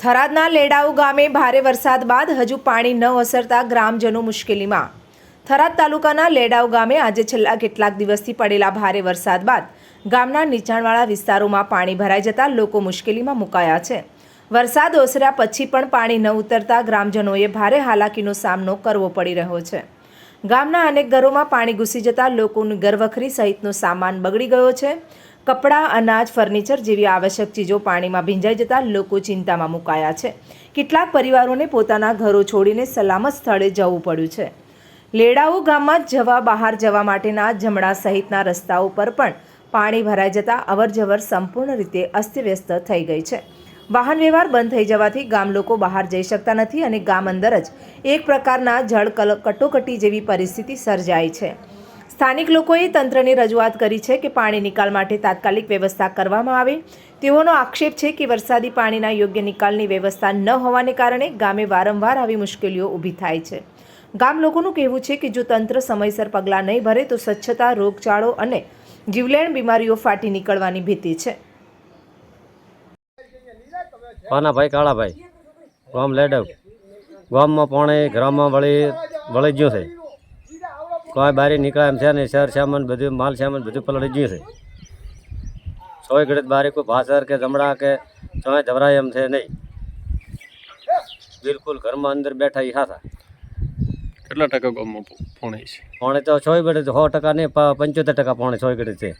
થરાદના લેડાઉ ગામે ભારે વરસાદ બાદ હજુ પાણી ન ઓસરતા ગ્રામજનો મુશ્કેલીમાં. થરાદ તાલુકાના લેડાઉ ગામે આજે છેલ્લા કેટલાક દિવસથી પડેલા ભારે વરસાદ બાદ ગામના નીચાણવાળા વિસ્તારોમાં પાણી ભરાઈ જતા લોકો મુશ્કેલીમાં મુકાયા છે. વરસાદ ઓસર્યા પછી પણ પાણી ન ઉતરતા ગ્રામજનોએ ભારે હાલાકીનો સામનો કરવો પડી રહ્યો છે. ગામના અનેક ઘરોમાં પાણી ઘૂસી જતા લોકોની ઘરવખરી સહિતનો સામાન બગડી ગયો છે. કપડાં, અનાજ, ફર્નિચર જેવી આવશ્યક ચીજો પાણીમાં ભીંજાઈ જતા લોકો ચિંતામાં મુકાયા છે. કેટલાક પરિવારોને પોતાના ઘરો છોડીને સલામત સ્થળે જવું પડ્યું છે. લેડાઉ ગામમાં જવા બહાર જવા માટેના જમણા સહિતના રસ્તાઓ પર પણ પાણી ભરાઈ જતા અવરજવર સંપૂર્ણ રીતે અસ્તવ્યસ્ત થઈ ગઈ છે. વાહન વ્યવહાર બંધ થઈ જવાથી ગામ લોકો બહાર જઈ શકતા નથી અને ગામ અંદર જ એક પ્રકારના જળ કટોકટી જેવી પરિસ્થિતિ સર્જાઈ છે. સ્થાનિક લોકોએ તંત્રને રજૂઆત કરી છે કે પાણી નિકાલ માટે તાત્કાલિક વ્યવસ્થા કરવામાં આવે. તેઓનો આક્ષેપ છે કે વરસાદી પાણીના યોગ્ય નિકાલની વ્યવસ્થા ન હોવાને કારણે ગામે વારંવાર આવી મુશ્કેલીઓ ઊભી થાય છે. ગામ લોકોનું કહેવું છે કે જો તંત્ર સમયસર પગલાં નહીં ભરે તો સ્વચ્છતા, રોગચાળો અને જીવલેણ બીમારીઓ ફાટી નીકળવાની ભીતિ છે. પાનાભાઈ કાળાભાઈ, ગામ લેડવ. ગામમાં પાણી ઘરમાં વળી વળી ગયું છે. કોઈ બારી નીકળે એમ છે નહીં શહેર સામાન બધું માલ સામાન બધું પલળી ગયું છે. સોય ઘડત બારી કોઈ ભાસર કે જમડા કે ચોય જવરાય એમ છે નહીં. બિલકુલ ઘરમાં અંદર બેઠા ઈ હાથા. કેટલા ટકા ગામમાં પોણે છે? પોણે તો સોય ઘડીત સો ટકા નહીં પંચોતેર ટકા પોણે છોય ઘડીત છે.